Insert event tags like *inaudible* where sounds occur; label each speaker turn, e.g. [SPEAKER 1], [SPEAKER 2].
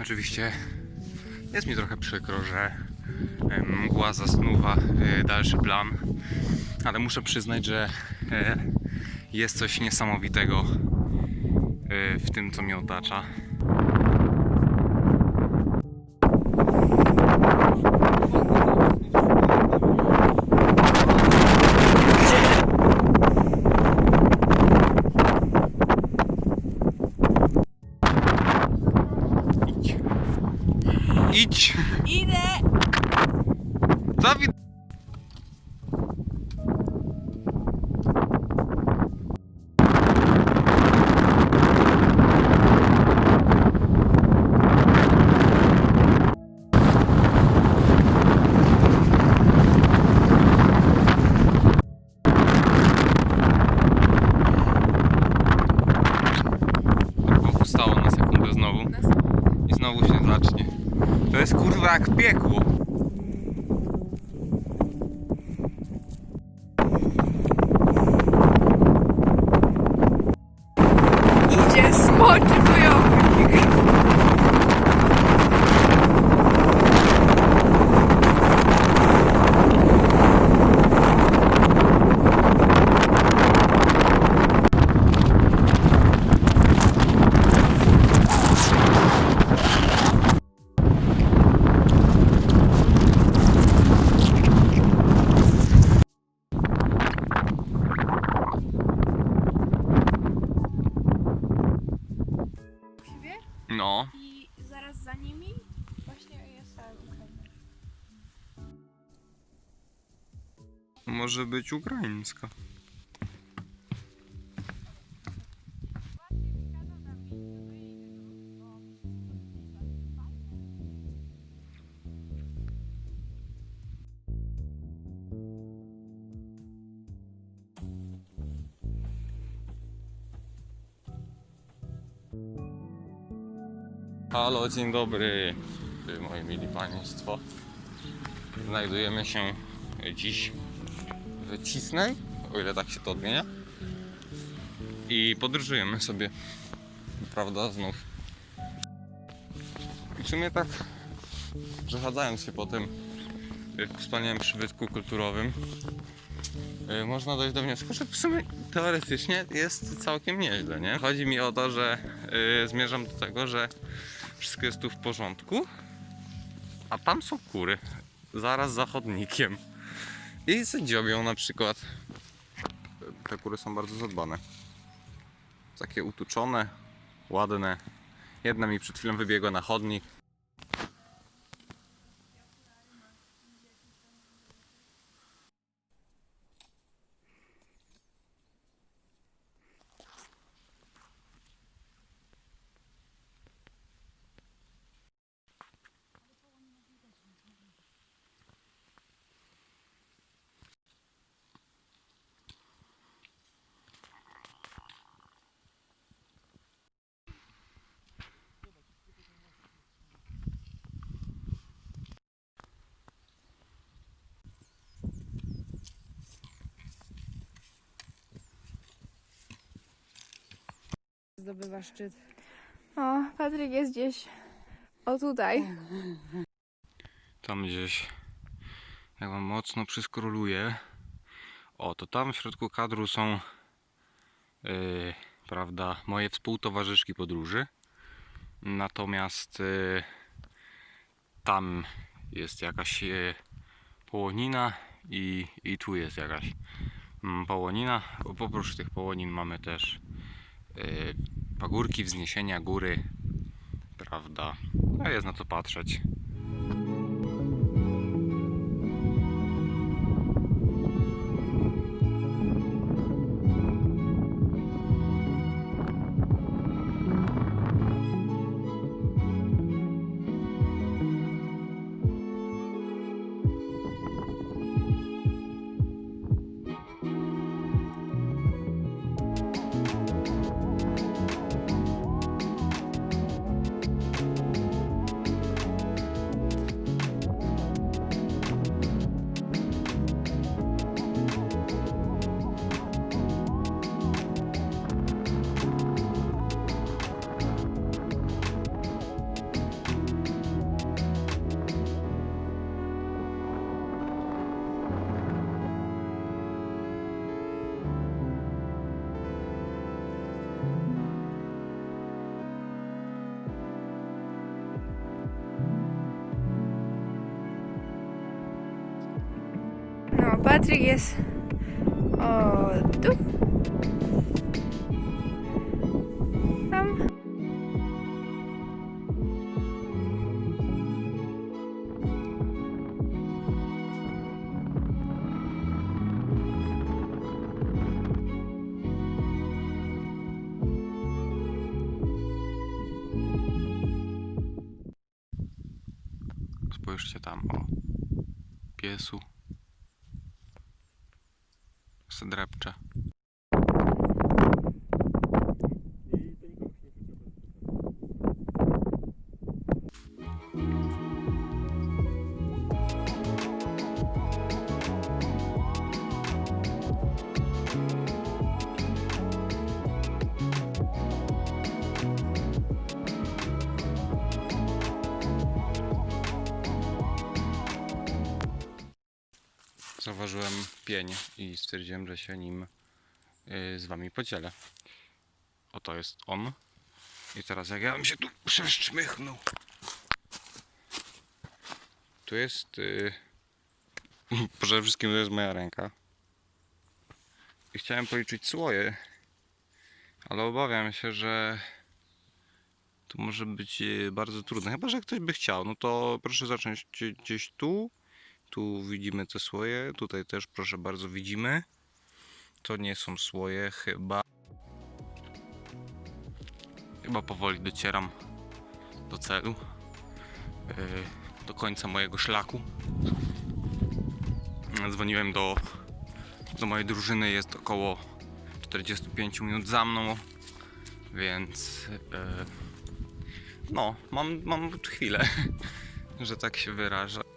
[SPEAKER 1] Oczywiście jest mi trochę przykro, że em, mgła zasnuwa e, dalszy plan, ale muszę przyznać, że e, jest coś niesamowitego e, w tym, co mnie otacza. Piekło.
[SPEAKER 2] Idzie
[SPEAKER 1] No.
[SPEAKER 2] i zaraz za nimi właśnie jest ta Ukraina.
[SPEAKER 1] Może być ukraińska. Halo, dzień dobry, moi mili państwo. Znajdujemy się dziś w Cisnej, o ile tak się to odmienia. I podróżujemy sobie, prawda, znów. I w sumie tak, przechadzając się po tym y, wspaniałym przybytku kulturowym, y, można dojść do wniosku, że w sumie teoretycznie jest całkiem nieźle, nie? Chodzi mi o to, że y, zmierzam do tego, że wszystko jest tu w porządku, a tam są kury, zaraz za chodnikiem. I dziobią na przykład. Te kury są bardzo zadbane. Takie utuczone, ładne. Jedna mi przed chwilą wybiegła na chodnik.
[SPEAKER 3] Zdobywa szczyt.
[SPEAKER 2] O, Patryk jest gdzieś. O tutaj.
[SPEAKER 1] Tam gdzieś. Jak wam mocno przyskroluję. O, to tam w środku kadru są. Yy, prawda, moje współtowarzyszki podróży. Natomiast yy, tam jest jakaś yy, połonina i, i tu jest jakaś mm, połonina. Oprócz tych połonin mamy też yy, pagórki, wzniesienia, góry. Prawda, no jest na co patrzeć.
[SPEAKER 2] Patryk jest o tu. Tam.
[SPEAKER 1] Spójrzcie tam, o. Piesu. Sydrepcze. Zauważyłem pień i stwierdziłem, że się nim y, z wami podzielę. Oto jest on. I teraz jak ja bym się tu przeszczmychnął. Tu jest... Y, *laughs* przede wszystkim to jest moja ręka. I chciałem policzyć słoje. Ale obawiam się, że to może być y, bardzo trudne. Chyba, że ktoś by chciał. No to proszę zacząć gdzie- gdzieś tu. Tu widzimy te słoje, tutaj też proszę bardzo widzimy. To nie są słoje chyba. Chyba powoli docieram do celu. Yy, do końca mojego szlaku. Dzwoniłem do, do mojej drużyny, jest około 45 minut za mną, więc yy, no, mam, mam chwilę, *laughs* że tak się wyrażę